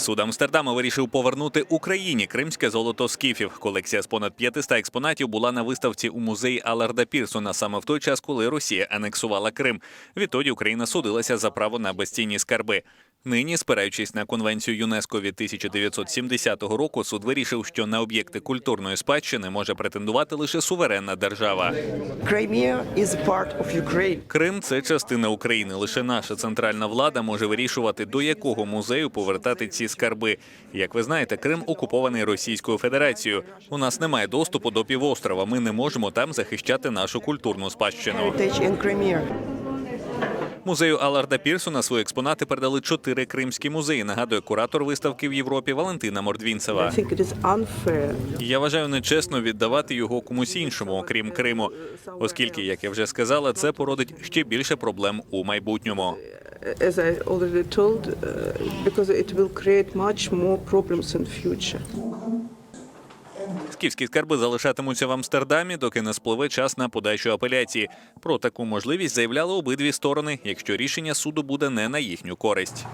Суд Амстердама вирішив повернути Україні кримське золото скіфів. Колекція з понад 500 експонатів була на виставці у музеї Аларда Пірсона саме в той час, коли Росія анексувала Крим. Відтоді Україна судилася за право на безцінні скарби. Нині, спираючись на конвенцію ЮНЕСКО від 1970 року, суд вирішив, що на об'єкти культурної спадщини може претендувати лише суверенна держава. Крим це частина України. Лише наша центральна влада може вирішувати, до якого музею повертати ці скарби. Як ви знаєте, Крим окупований Російською Федерацією. У нас немає доступу до півострова. Ми не можемо там захищати нашу культурну спадщину. Музею Аларда Пірсона свої експонати передали чотири кримські музеї. Нагадує куратор виставки в Європі Валентина Мордвінцева. Я вважаю нечесно віддавати його комусь іншому, окрім Криму, оскільки, як я вже сказала, це породить ще більше проблем у майбутньому. As I already told, uh, because it will create much more problems in future. Скіфські скарби залишатимуться в Амстердамі, доки не спливе час на подачу апеляції. Про таку можливість заявляли обидві сторони, якщо рішення суду буде не на їхню користь.